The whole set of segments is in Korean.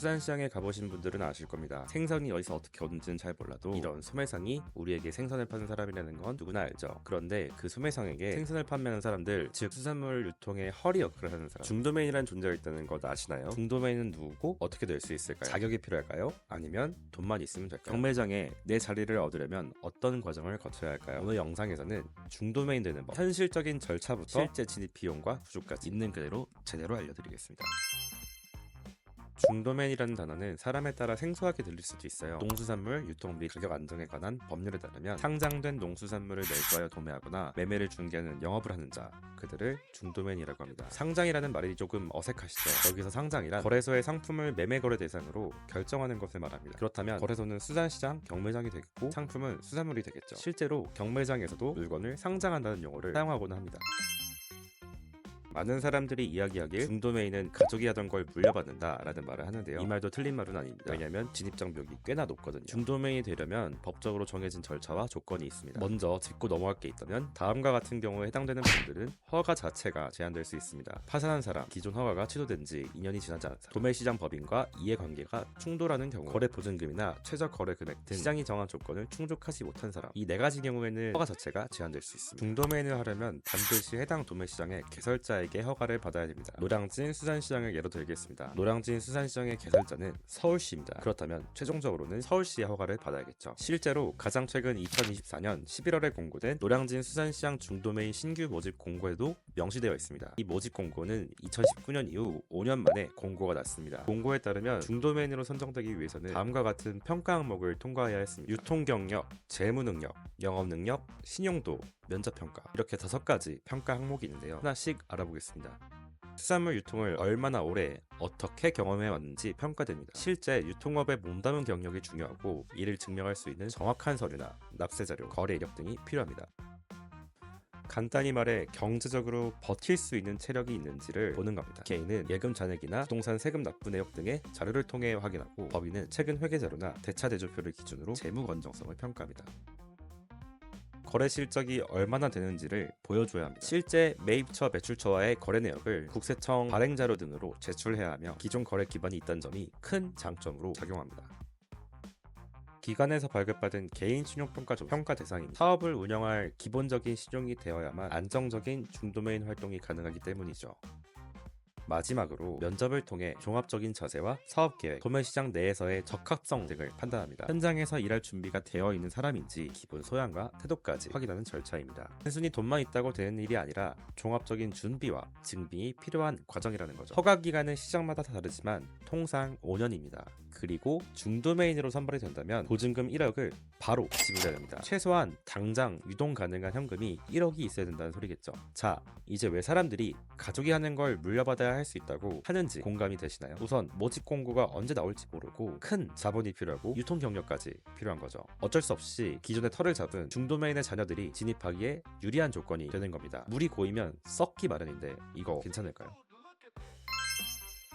수산시장에 가보신 분들은 아실 겁니다. 생선이 어디서 어떻게 오는지는 잘 몰라도 이런 소매상이 우리에게 생선을 파는 사람이라는 건 누구나 알죠. 그런데 그 소매상에게 생선을 판매하는 사람들, 즉 수산물 유통의 허리 역할을 하는 사람, 중도메인이라는 존재가 있다는 것 아시나요? 중도메인은 누구고 어떻게 될 수 있을까요? 자격이 필요할까요? 아니면 돈만 있으면 될까요? 경매장에 내 자리를 얻으려면 어떤 과정을 거쳐야 할까요? 오늘 영상에서는 중도메인 되는 법, 현실적인 절차부터 실제 진입 비용과 구조까지 있는 그대로 제대로 알려드리겠습니다. 중도맨이라는 단어는 사람에 따라 생소하게 들릴 수도 있어요. 농수산물 유통 및 가격 안정에 관한 법률에 따르면 상장된 농수산물을 내수하여 도매하거나 매매를 중개하는 영업을 하는 자, 그들을 중도맨이라고 합니다. 상장이라는 말이 조금 어색하시죠? 여기서 상장이란 거래소의 상품을 매매 거래 대상으로 결정하는 것을 말합니다. 그렇다면 거래소는 수산시장, 경매장이 되겠고 상품은 수산물이 되겠죠. 실제로 경매장에서도 물건을 상장한다는 용어를 사용하곤 합니다. 많은 사람들이 이야기하길 중도메인은 가족이 하던 걸 물려받는다 라는 말을 하는데요. 이 말도 틀린 말은 아닙니다. 왜냐하면 진입장벽이 꽤나 높거든요. 중도메인이 되려면 법적으로 정해진 절차와 조건이 있습니다. 먼저 짚고 넘어갈 게 있다면 다음과 같은 경우에 해당되는 분들은 허가 자체가 제한될 수 있습니다. 파산한 사람, 기존 허가가 취소된 지 2년이 지나지 않은 사람, 도매시장 법인과 이해관계가 충돌하는 경우, 거래 보증금이나 최저 거래 금액 등 시장이 정한 조건을 충족하지 못한 사람, 이 네 가지 경우에는 허가 자체가 제한될 수 있습니다. 중도메인을 하려면 반드시 해당 도매시장의 개설자 에게 허가를 받아야 됩니다. 노량진 수산시장을 예로 들겠습니다. 노량진 수산시장의 개설자는 서울시입니다. 그렇다면 최종적으로는 서울시의 허가를 받아야겠죠. 실제로 가장 최근 2024년 11월에 공고된 노량진 수산시장 중도메인 신규 모집 공고에도 명시되어 있습니다. 이 모집 공고는 2019년 이후 5년 만에 공고가 났습니다. 공고에 따르면 중도메인으로 선정되기 위해서는 다음과 같은 평가 항목을 통과해야 했습니다. 유통 경력, 재무 능력, 영업 능력, 신용도, 면접 평가 이렇게 다섯 가지 평가 항목이 있는데요. 하나씩 알아보겠습니다. 수산물 유통을 얼마나 오래 어떻게 경험해 왔는지 평가됩니다. 실제 유통업에 몸담은 경력이 중요하고 이를 증명할 수 있는 정확한 서류나 납세 자료, 거래 이력 등이 필요합니다. 간단히 말해 경제적으로 버틸 수 있는 체력이 있는지를 보는 겁니다. 개인은 예금 잔액이나 부동산 세금 납부 내역 등의 자료를 통해 확인하고 법인은 최근 회계 자료나 대차 대조표를 기준으로 재무 건정성을 평가합니다. 거래 실적이 얼마나 되는지를 보여줘야 합니다. 실제 매입처 매출처와의 거래 내역을 국세청 발행 자료 등으로 제출해야 하며 기존 거래 기반이 있다는 점이 큰 장점으로 작용합니다. 기관에서 발급받은 개인 신용평가 조 평가 대상입니다. 사업을 운영할 기본적인 신용이 되어야만 안정적인 중도메인 활동이 가능하기 때문이죠. 마지막으로 면접을 통해 종합적인 자세와 사업 계획, 도매 시장 내에서의 적합성 등을 판단합니다. 현장에서 일할 준비가 되어 있는 사람인지 기본 소양과 태도까지 확인하는 절차입니다. 단순히 돈만 있다고 되는 일이 아니라 종합적인 준비와 증빙이 필요한 과정이라는 거죠. 허가 기간은 시장마다 다르지만 통상 5년입니다. 그리고 중도메인으로 선발이 된다면 보증금 1억을 바로 지불해야 됩니다. 최소한 당장 유동 가능한 현금이 1억이 있어야 된다는 소리겠죠. 자, 이제 왜 사람들이 가족이 하는 걸 물려받아야 할 수 있다고 하는지 공감이 되시나요? 우선 모집 공고가 언제 나올지 모르고 큰 자본이 필요하고 유통 경력까지 필요한 거죠. 어쩔 수 없이 기존의 털을 잡은 중도메인의 자녀들이 진입하기에 유리한 조건이 되는 겁니다. 물이 고이면 썩기 마련인데 이거 괜찮을까요?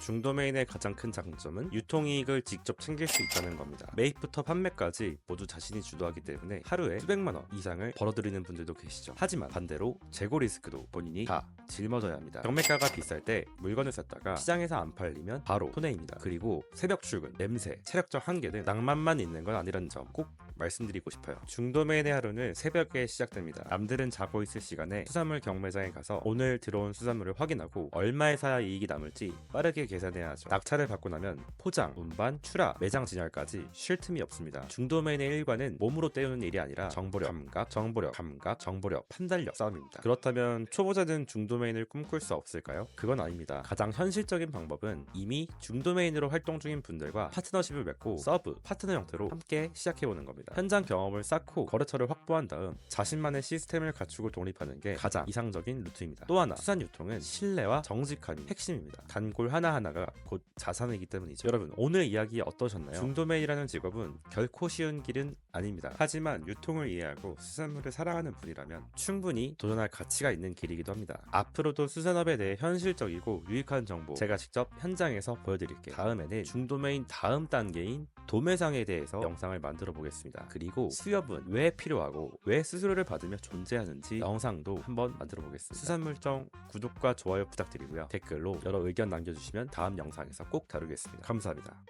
중도메인의 가장 큰 장점은 유통이익을 직접 챙길 수 있다는 겁니다. 매입부터 판매까지 모두 자신이 주도하기 때문에 하루에 수백만 원 이상을 벌어들이는 분들도 계시죠. 하지만 반대로 재고 리스크도 본인이 다 짊어져야 합니다. 경매가가 비쌀 때 물건을 샀다가 시장에서 안 팔리면 바로 손해입니다. 그리고 새벽 출근, 냄새, 체력적 한계는 낭만만 있는 건 아니라는 점 꼭 말씀드리고 싶어요. 중도메인의 하루는 새벽에 시작됩니다. 남들은 자고 있을 시간에 수산물 경매장에 가서 오늘 들어온 수산물을 확인하고 얼마에 사야 이익이 남을지 빠르게 계산해야 하죠. 낙찰을 받고 나면 포장, 운반, 출하, 매장 진열까지 쉴 틈이 없습니다. 중도메인의 일과는 몸으로 때우는 일이 아니라 정보력, 감각, 정보력, 감각, 정보력, 판단력 싸움입니다. 그렇다면 초보자는 중도메인을 꿈꿀 수 없을까요? 그건 아닙니다. 가장 현실적인 방법은 이미 중도메인으로 활동 중인 분들과 파트너십을 맺고 서브, 파트너 형태로 함께 시작해보는 겁니다. 현장 경험을 쌓고 거래처를 확보한 다음 자신만의 시스템을 갖추고 독립하는 게 가장 이상적인 루트입니다. 또 하나, 수산 유통은 신뢰와 정직함이 핵심입니다. 단골 하나하나가 곧 자산이기 때문이죠. 여러분, 오늘 이야기 어떠셨나요? 중도메이라는 직업은 결코 쉬운 길은 아닙니다. 하지만 유통을 이해하고 수산물을 사랑하는 분이라면 충분히 도전할 가치가 있는 길이기도 합니다. 앞으로도 수산업에 대해 현실적이고 유익한 정보 제가 직접 현장에서 보여드릴게요. 다음에는 중도메인 다음 단계인 도매상에 대해서 영상을 만들어 보겠습니다. 있습니다. 그리고 수협은 왜 필요하고 왜 수수료를 받으며 존재하는지 영상도 한번 만들어 보겠습니다. 수산물정 구독과 좋아요 부탁드리고요. 댓글로 여러 의견 남겨주시면 다음 영상에서 꼭 다루겠습니다. 감사합니다.